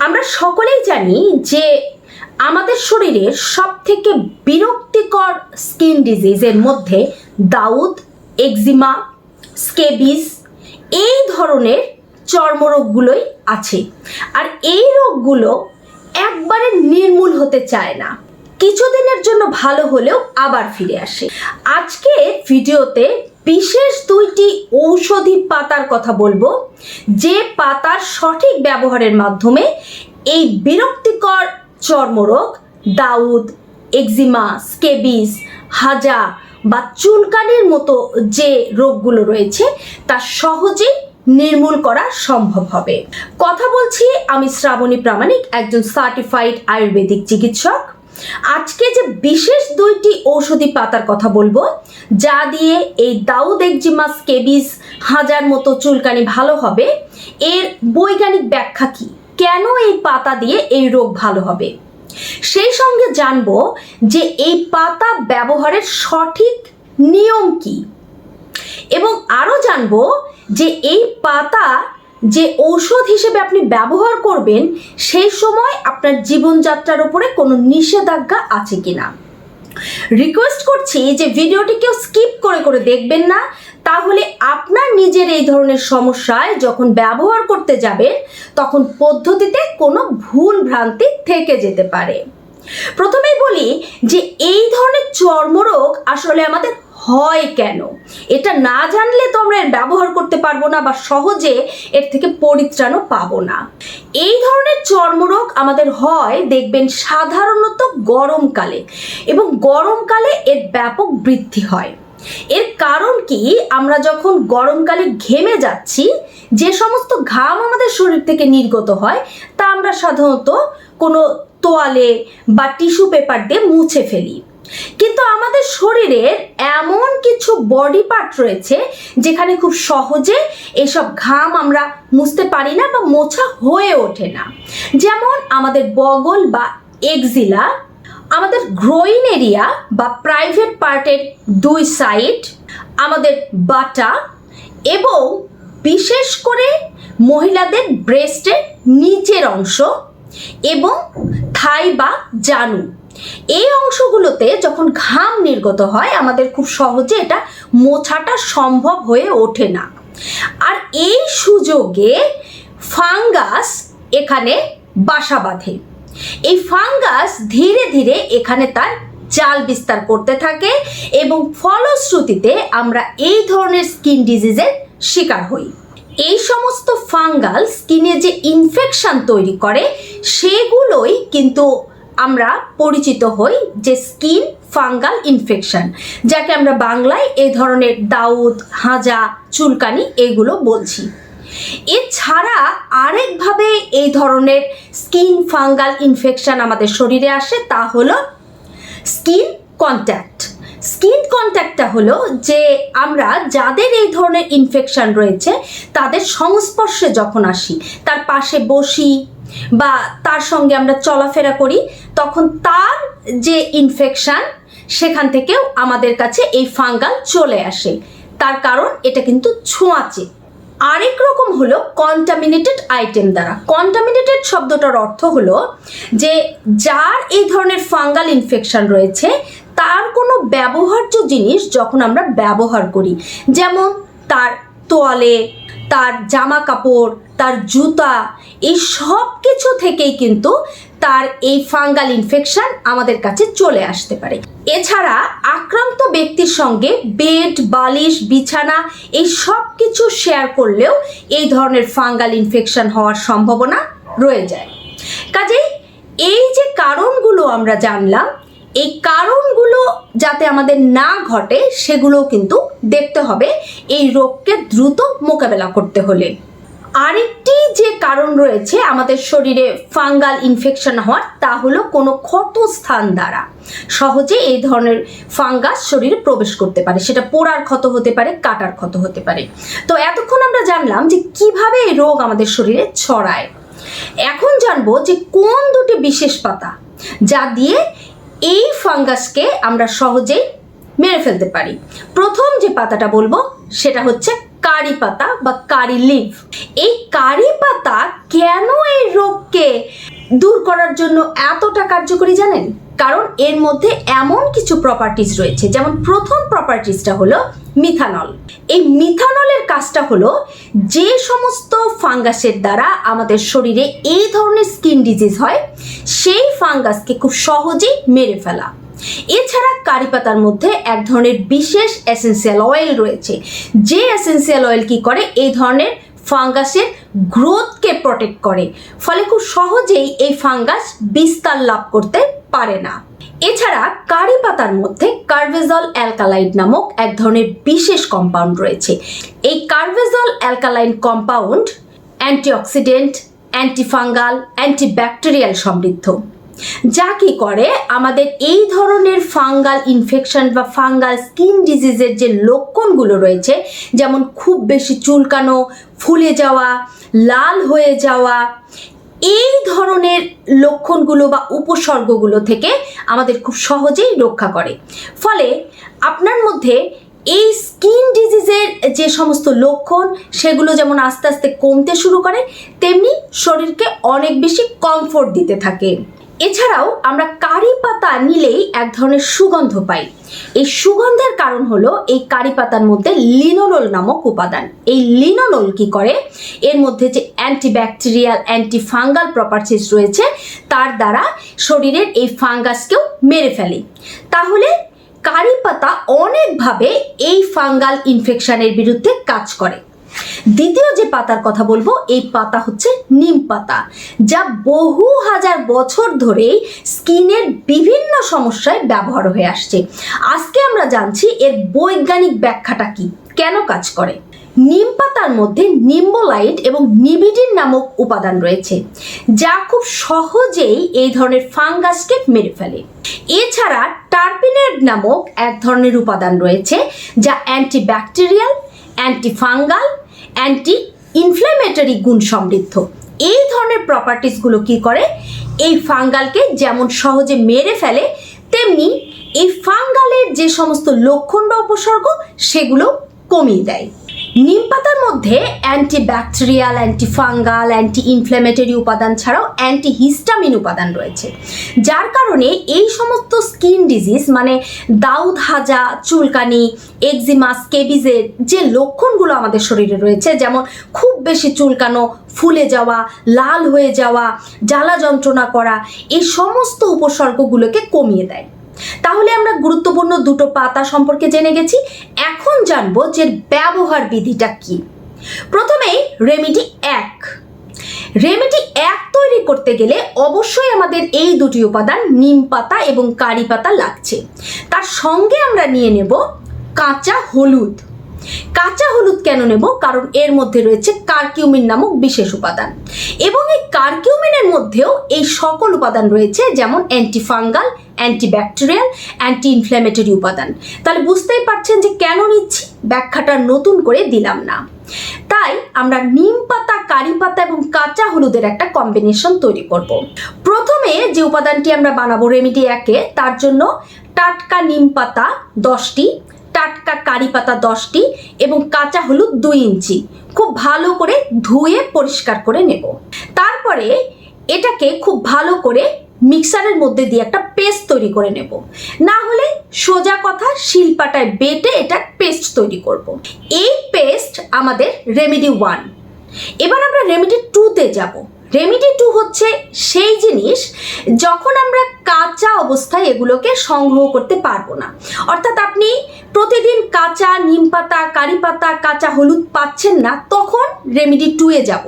আমরা সকলেই জানি যে আমাদের শরীরের সব থেকে বিরক্তিকর স্কিন ডিজিজের মধ্যে দাউদ এক্সিমা স্কেবিস এই ধরনের চর্মরোগগুলোই আছে। আর এই রোগগুলো একবারে নির্মূল হতে চায় না। কিছুদিনের জন্য ভালো হলেও আবার ফিরে আসে। আজকে ভিডিওতে বিশেষ দুইটি ঔষধি পাতার কথা বলব। যে পাতার সঠিক ব্যবহারের মাধ্যমে এই বিরক্তিকর চর্মরোগ, দাউদ, এক্সিমা, স্কেবিস, হাজা বা চুলকানির মতো যে রোগগুলো রয়েছে, তা সহজেই নির্মূল করা সম্ভব হবে। কথা বলছি আমি শ্রাবণী প্রামাণিক, একজন সার্টিফাইড আয়ুর্বেদিক চিকিৎসক। আজকে যে বিশেষ দুইটি ঔষধি পাতার কথা বলব, যা দিয়ে এই দাউদ একজিমা স্কেবিস হাজার মতো চুলকানি ভালো হবে। এর বৈজ্ঞানিক ব্যাখ্যা কি? কেন এই পাতা দিয়ে এই রোগ ভালো হবে? সেই সঙ্গে জানব যে এই পাতা ব্যবহারের সঠিক নিয়ম কি। এবং আরও জানব যে এই পাতা যে ঔষধ হিসেবে আপনি ব্যবহার করবেন, সেই সময় আপনার জীবনযাত্রার উপরে কোনো নিষেধাজ্ঞা আছে কিনা। রিকোয়েস্ট করছি যে ভিডিওটি কেউ স্কিপ করে করে দেখবেন না, তাহলে আপনার নিজের এই ধরনের সমস্যায় যখন ব্যবহার করতে যাবেন, তখন পদ্ধতিতে কোনো ভুল ভ্রান্তি থেকে যেতে পারে। প্রথমেই বলি যে এই ধরনের চর্মরোগ আসলে আমাদের হয় কেন? এটা না জানলে তো আমরা এর ব্যবহার করতে পারব না বা সহজে এর থেকে পরিত্রাণও পাবো না। এই ধরনের চর্মরোগ আমাদের হয়, দেখবেন, সাধারণত গরমকালে এবং গরমকালে এর ব্যাপক বৃদ্ধি হয়। এর কারণ কি? আমরা যখন গরমকালে ঘেমে যাচ্ছি, যে সমস্ত ঘাম আমাদের শরীর থেকে নির্গত হয়, তা আমরা সাধারণত কোনো তোয়ালে বা টিস্যু পেপার দিয়ে মুছে ফেলি। কিন্তু আমাদের শরীরের এমন কিছু বডি পার্ট রয়েছে যেখানে খুব সহজে এসব ঘাম আমরা মুছতে পারি না বা মোছা হয়ে ওঠে না। যেমন আমাদের বগল বা এক্সিলা আমাদের গ্রোইন এরিয়া বা প্রাইভেট পার্টের দুই সাইড আমাদের বাটা এবং বিশেষ করে মহিলাদের ব্রেস্টের নিচের অংশ এবং থাই বা জানু। এই অংশগুলোতে যখন ঘাম নির্গত হয়, আমাদের খুব সহজে এটা মোছাটা সম্ভব হয়ে ওঠে না। আর এই সুযোগে ফাঙ্গাস এখানে বাসা বাঁধে। এই ফাঙ্গাস ধীরে ধীরে এখানে তার জাল বিস্তার করতে থাকে এবং ফলশ্রুতিতে আমরা এই ধরনের স্কিন ডিজিজের শিকার হই। এই সমস্ত ফাঙ্গাল স্কিনে যে ইনফেকশন তৈরি করে, সেগুলোই কিন্তু আমরা পরিচিত হই যে স্কিন ফাঙ্গাল ইনফেকশন, যাকে আমরা বাংলায় এই ধরনের দাউদ, হাজা, চুলকানি এগুলো বলছি। এছাড়া আরেকভাবে এই ধরনের স্কিন ফাঙ্গাল ইনফেকশন আমাদের শরীরে আসে তা হলো স্কিন কন্ট্যাক্ট। স্কিন কন্ট্যাক্টটা হলো যে আমরা যাদের এই ধরনের ইনফেকশন রয়েছে, তাদের সংস্পর্শে যখন আসি, তার পাশে বসি বা তার সঙ্গে আমরা চলাফেরা করি, তখন তার যে ইনফেকশান সেখান থেকেও আমাদের কাছে এই ফাঙ্গাল চলে আসে। তার কারণ এটা কিন্তু ছোঁয়াচে। আরেক রকম হলো কন্টামিনেটেড আইটেম দ্বারা। কন্টামিনেটেড শব্দটার অর্থ হলো যে যার এই ধরনের ফাঙ্গাল ইনফেকশন রয়েছে, তার কোনো ব্যবহার্য জিনিস যখন আমরা ব্যবহার করি, যেমন তার তোয়ালে তার জামা কাপড় তার জুতা, এই সব কিছু থেকেই কিন্তু তার এই ফাঙ্গাল ইনফেকশন আমাদের কাছে চলে আসতে পারে। এছাড়া আক্রান্ত ব্যক্তির সঙ্গে বেড, বালিশ, বিছানা এই সব কিছু শেয়ার করলেও এই ধরনের ফাঙ্গাল ইনফেকশন হওয়ার সম্ভাবনা রয়ে যায়। কাজেই এই যে কারণগুলো আমরা জানলাম এই কারণগুলো যাতে আমাদের না ঘটে, সেগুলোও কিন্তু দেখতে হবে এই রোগকে দ্রুত মোকাবেলা করতে হলে। আরেকটি যে কারণ রয়েছে আমাদের শরীরে ফাঙ্গাল ইনফেকশন হওয়ার, তা হলো কোনো ক্ষত স্থান দ্বারা। সহজে এই ধরনের ফাঙ্গাস শরীরে প্রবেশ করতে পারে। সেটা পোড়ার ক্ষত হতে পারে, কাটার ক্ষত হতে পারে। তো এতক্ষণ আমরা জানলাম যে কীভাবে এই রোগ আমাদের শরীরে ছড়ায়। এখন জানব যে কোন দুটি বিশেষ পাতা, যা দিয়ে এই ফাঙ্গাসকে আমরা সহজেই মেরে ফেলতে পারি। প্রথম যে পাতাটা বলব, সেটা হচ্ছে কারি পাতা বা কারি লিভ এই কারি পাতা কেন এই রোগকে দূর করার জন্য এতটা কার্যকরী জানেন? কারণ এর মধ্যে এমন কিছু প্রপার্টিজ রয়েছে। যেমন প্রথম প্রপার্টিজটা হলো মিথানল এই মিথানলের কাজটা হলো যে সমস্ত ফাঙ্গাসের দ্বারা আমাদের শরীরে এই ধরনের স্কিন ডিজিজ হয়, সেই ফাঙ্গাসকে খুব সহজেই মেরে ফেলা। এছাড়া কারি পাতার মধ্যে এক ধরনের বিশেষ এসেন্সিয়াল অয়েল রয়েছে। যে এসেন্সিয়াল অয়েল কি করে? এই ধরনের ফাঙ্গাসের গ্রোথকে প্রোটেক্ট করে, ফলে খুব সহজেই এই ফাঙ্গাস বিস্তার লাভ করতে পারে না। এছাড়া কারি পাতার মধ্যে কার্ভেজল অ্যালকালাইড নামক এক ধরনের বিশেষ কম্পাউন্ড রয়েছে। এই কার্ভেজল alkaline compound antioxidant antifungal antibacterial সমৃদ্ধ। যা কি করে? আমাদের এই ধরনের ফাঙ্গাল ইনফেকশন বা ফাঙ্গাল স্কিন ডিজিজের যে লক্ষণগুলো রয়েছে, যেমন খুব বেশি চুলকানো, ফুলে যাওয়া, লাল হয়ে যাওয়া, এই ধরনের লক্ষণগুলো বা উপসর্গগুলো থেকে আমাদের খুব সহজেই রক্ষা করে। ফলে আপনার মধ্যে এই স্কিন ডিজিজের যে সমস্ত লক্ষণ, সেগুলো যেমন আস্তে আস্তে কমতে শুরু করে, তেমনি শরীরকে অনেক বেশি কমফোর্ট দিতে থাকে। এছাড়াও আমরা কারি পাতা নিলেই এক ধরনের সুগন্ধ পাই। এই সুগন্ধের কারণ হলো এই কারি পাতার মধ্যে লিনোনল নামক উপাদান। এই লিনোনল কি করে? এর মধ্যে যে অ্যান্টিব্যাকটেরিয়াল অ্যান্টিফাঙ্গাল প্রপার্টিস রয়েছে, তার দ্বারা শরীরের এই ফাঙ্গাসকেও মেরে ফেলে। তাহলে কারি পাতা অনেকভাবে এই ফাঙ্গাল ইনফেকশনের বিরুদ্ধে কাজ করে। দ্বিতীয় যে পাতার কথা বলব, এই পাতা হচ্ছে নিম পাতা, যা বহু হাজার বছর ধরেই স্কিনের বিভিন্ন সমস্যায় ব্যবহার হয়ে আসছে। আজকে আমরা জানছি এর বৈজ্ঞানিক ব্যাখ্যাটা কি, কেন কাজ করে? নিম পাতার মধ্যে নিম্বোলাইট এবং নিবিডিন নামক উপাদান রয়েছে, যা খুব সহজেই এই ধরনের ফাঙ্গাসকে মেরে ফেলে। এছাড়া টার্পিনেড নামক এক ধরনের উপাদান রয়েছে, যা অ্যান্টিব্যাকটেরিয়াল অ্যান্টিফাঙ্গাল অ্যান্টি ইনফ্ল্যামেটরি গুণ সমৃদ্ধ। এই ধরনের প্রপার্টিসগুলো কি করে? এই ফাঙ্গালকে যেমন সহজে মেরে ফেলে, তেমনি এই ফাঙ্গালের যে সমস্ত লক্ষণ বা উপসর্গ, সেগুলো কমিয়ে দেয়। নিম পাতার মধ্যে antibacterial antifungal anti fungal anti inflammatory উপাদান ছাড়াও অ্যান্টি হিস্টামিন উপাদান রয়েছে। যার কারণে এই সমস্ত স্কিন ডিজিজ মানে দাউদ, হাজা, চুলকানি এক্সিমা স্কেবিজের যে লক্ষণগুলো আমাদের শরীরে রয়েছে, যেমন খুব বেশি চুলকানো, ফুলে যাওয়া, লাল হয়ে যাওয়া, জ্বালা যন্ত্রণা করা, এই সমস্ত উপসর্গগুলোকে কমিয়ে দেয়। তাহলে আমরা গুরুত্বপূর্ণ দুটো পাতা সম্পর্কে জেনে গেছি। এখন জানব যে ব্যবহার বিধিটা কি। প্রথমেই রেমিডি এক। রেমেডি এক তৈরি করতে গেলে অবশ্যই আমাদের এই দুটি উপাদান নিম পাতা এবং কারি পাতা লাগছে। তার সঙ্গে আমরা নিয়ে নেব কাঁচা হলুদ। কাঁচা হলুদ কেন নেব? কারণ এর মধ্যে রয়েছে কার্কিউমিন নামক বিশেষ উপাদান। এবং এই কার্কিউমিনের মধ্যেও এই সকল উপাদান রয়েছে, যেমন অ্যান্টিফাঙ্গাল অ্যান্টিব্যাকটেরিয়াল অ্যান্টি ইনফ্ল্যামেটরি উপাদান। তাহলে বুঝতেই পারছেন যে কেন নিচ্ছি? ব্যাখ্যাটা নতুন করে দিলাম না। তাই আমরা নিম পাতা, কারি পাতা এবং কাঁচা হলুদের একটা কম্বিনেশন তৈরি করব। প্রথমে যে উপাদানটি আমরা বানাবো রেমিডি একে, তার জন্য টাটকা নিম পাতা দশটি টাটকা কারি পাতা দশটি এবং কাঁচা হলুদ দুই ইঞ্চি। খুব ভালো করে ধুয়ে পরিষ্কার করে নেব। তারপরে এটাকে খুব ভালো করে মিক্সারের মধ্যে দিয়ে একটা পেস্ট তৈরি করে নেব। না হলে সোজা কথা শিলপাটায় বেটে এটা পেস্ট তৈরি করব। এই পেস্ট আমাদের রেমেডি ওয়ান। এবার আমরা রেমেডি টুতে যাব। রেমিডি টু হচ্ছে সেই জিনিস যখন আমরা কাঁচা অবস্থায় এগুলোকে সংগ্রহ করতে পারব না। অর্থাৎ আপনি প্রতিদিন কাঁচা নিম পাতা, কারি পাতা, কাঁচা হলুদ পাচ্ছেন না, তখন রেমিডি টুয়ে যাব।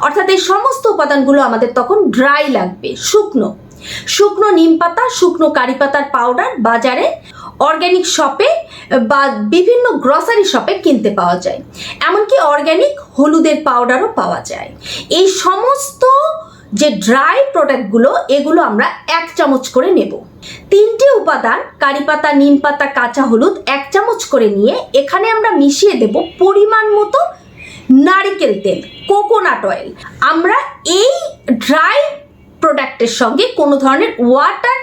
অর্থাৎ এই সমস্ত উপাদানগুলো আমাদের তখন ড্রাই লাগবে, শুকনো। শুকনো নিম পাতা, শুকনো কারি পাতার পাউডার বাজারে অর্গ্যানিক শপে বা বিভিন্ন গ্রসারি শপে কিনতে পাওয়া যায়। এমনকি অর্গ্যানিক হলুদের পাউডারও পাওয়া যায়। এই সমস্ত যে ড্রাই প্রোডাক্টগুলো, এগুলো আমরা এক চামচ করে নেব। তিনটে উপাদান কারি পাতা নিম পাতা কাঁচা হলুদ, এক চামচ করে নিয়ে এখানে আমরা মিশিয়ে দেব পরিমাণ মতো নারিকেল তেল, কোকোনাট অয়েল। আমরা এই ড্রাই প্রোডাক্টের সঙ্গে কোনো ধরনের ওয়াটার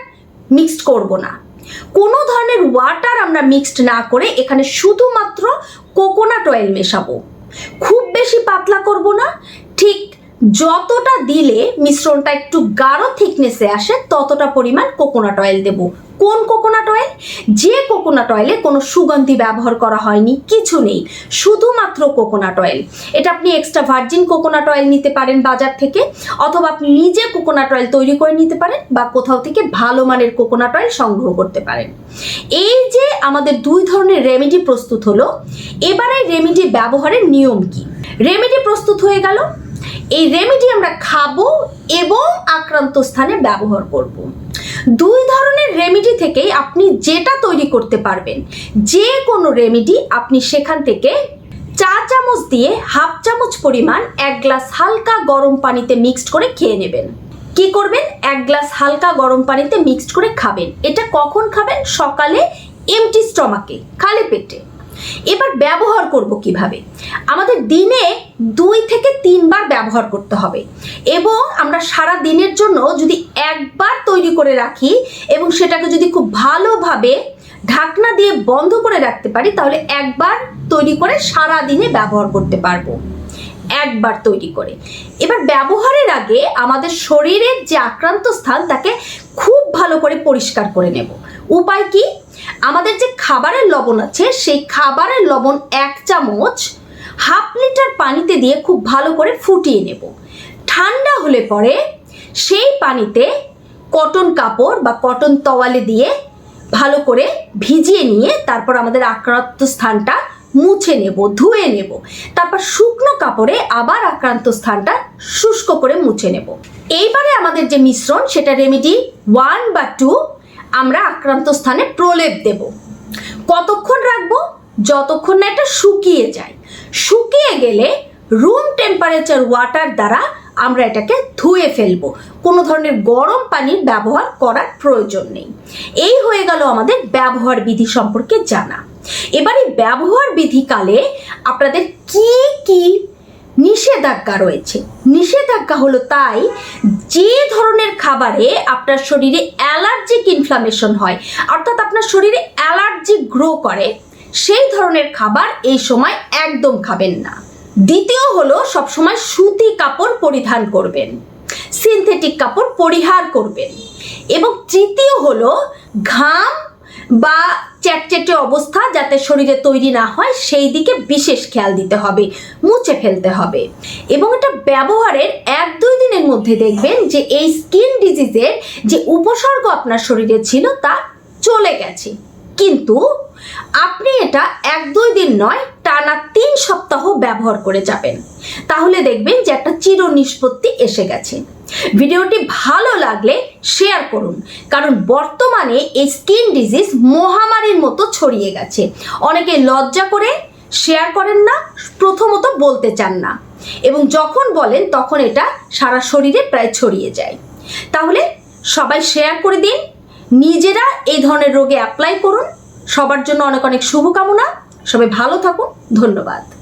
মিক্সড করব না। কোনো ধরনের ওয়াটার আমরা মিক্সড না করে এখানে শুধুমাত্র কোকোনাট অয়েল মেশাবো। খুব বেশি পাতলা করব না, ঠিক যতটা দিলে মিশ্রণটা একটু গাঢ় থিকনেসে আসে, ততটা পরিমাণ কোকোনাট অয়েল দেব। কোন কোকোনাট অয়েল যে কোকোনাট অয়েলে কোনো সুগন্ধি ব্যবহার করা হয়নি, কিছু নেই, শুধুমাত্র কোকোনাট অয়েল এটা আপনি এক্সট্রা ভার্জিন কোকোনাট অয়েল নিতে পারেন বাজার থেকে, অথবা আপনি নিজে কোকোনাট অয়েল তৈরি করে নিতে পারেন, বা কোথাও থেকে ভালো মানের কোকোনাট অয়েল সংগ্রহ করতে পারেন। এই যে আমাদের দুই ধরনের রেমেডি প্রস্তুত হলো এবারে রেমেডি ব্যবহারের নিয়ম কি? রেমেডি প্রস্তুত হয়ে গেল এই রেমেডি আমরা খাব এবং আক্রান্ত স্থানে ব্যবহার করব। দুই ধরনের রেমেডি থেকেই আপনি যেটা তৈরি করতে পারবেন যে কোনো রেমেডি আপনি সেখান থেকে চা চামচ দিয়ে হাফ চামচ পরিমাণ এক গ্লাস হালকা গরম পানিতে মিক্সড করে খেয়ে নেবেন। কি করবেন? এক গ্লাস হালকা গরম পানিতে মিক্সড করে খাবেন। এটা কখন খাবেন? সকালে এমটি স্টমাকে খালি পেটে। এবার ব্যবহার করব কীভাবে? আমাদের দিনে দুই থেকে তিনবার ব্যবহার করতে হবে এবং আমরা সারা দিনের জন্য যদি একবার তৈরি করে রাখি এবং সেটাকে যদি খুব ভালোভাবে ঢাকনা দিয়ে বন্ধ করে রাখতে পারি, তাহলে একবার তৈরি করে সারা দিনে ব্যবহার করতে পারব। একবার তৈরি করে। এবার ব্যবহারের আগে আমাদের শরীরের যে আক্রান্ত স্থান, তাকে খুব ভালো করে পরিষ্কার করে নেব। উপায় কি? আমাদের যে খাবারের লবণ আছে, সেই খাবারের লবণ এক চামচ হাফ লিটার পানিতে দিয়ে খুব ভালো করে ফুটিয়ে নেব। ঠান্ডা হলে পরে সেই পানিতে কটন কাপড় বা কটন তোয়ালে দিয়ে ভালো করে ভিজিয়ে নিয়ে তারপর আমাদের আক্রান্ত স্থানটা মুছে নেব, ধুয়ে নেব। তারপর শুকনো কাপড়ে আবার আক্রান্ত স্থানটা শুষ্ক করে মুছে নেব। এইবারে আমাদের যে মিশ্রণ, সেটা রেমেডি ওয়ান বা টু আমরা আক্রান্ত স্থানে প্রলেপ দেব। কতক্ষণ রাখব? যতক্ষণ না এটা শুকিয়ে যায়। শুকিয়ে গেলে রুম টেম্পারেচার ওয়াটার দ্বারা আমরা এটাকে ধুয়ে ফেলব। কোনো ধরনের গরম পানির ব্যবহার করার প্রয়োজন নেই। এই হয়ে গেল আমাদের ব্যবহার বিধি সম্পর্কে জানা। এবারে ব্যবহার বিধিকালে আপনাদের কি কি নিষেধাজ্ঞা রয়েছে। নিষেধাজ্ঞা হলো তাই, যে ধরনের খাবারে আপনার শরীরে অ্যালার্জিক ইনফ্লামেশন হয়, অর্থাৎ আপনার শরীরে অ্যালার্জি গ্রো করে, সেই ধরনের খাবার এই সময় একদম খাবেন না। দ্বিতীয় হলো সবসময় সুতি কাপড় পরিধান করবেন সিনথেটিক কাপড় পরিহার করবেন। এবং তৃতীয় হলো ঘাম বা চ্যাটচ্যাটে অবস্থা যাতে শরীরে তৈরি না হয়, সেই দিকে বিশেষ খেয়াল দিতে হবে, মুছে ফেলতে হবে। এবং এটা ব্যবহারের এক দুই দিনের মধ্যে দেখবেন যে এই স্কিন ডিজিজের যে উপসর্গ আপনার শরীরে ছিল তা চলে গেছে। কিন্তু আপনি এটা এক দুই দিন নয়, টানা তিন সপ্তাহ ব্যবহার করে যাবেন। তাহলে দেখবেন যে একটা চির নিষ্পত্তি এসে গেছে। ভিডিওটি ভালো লাগলে শেয়ার করুন। কারণ বর্তমানে এই স্কিন ডিজিজ মহামারীর মতো ছড়িয়ে গেছে। অনেকে লজ্জা করে শেয়ার করেন না, প্রথমত বলতে চান না। এবং যখন বলেন, তখন এটা সারা শরীরে প্রায় ছড়িয়ে যায়। তাহলে সবাই শেয়ার করে দিন। নিজেরা এই ধরনের রোগে অ্যাপ্লাই করুন। সবার জন্য অনেক অনেক শুভকামনা। সবাই ভালো থাকুন। ধন্যবাদ।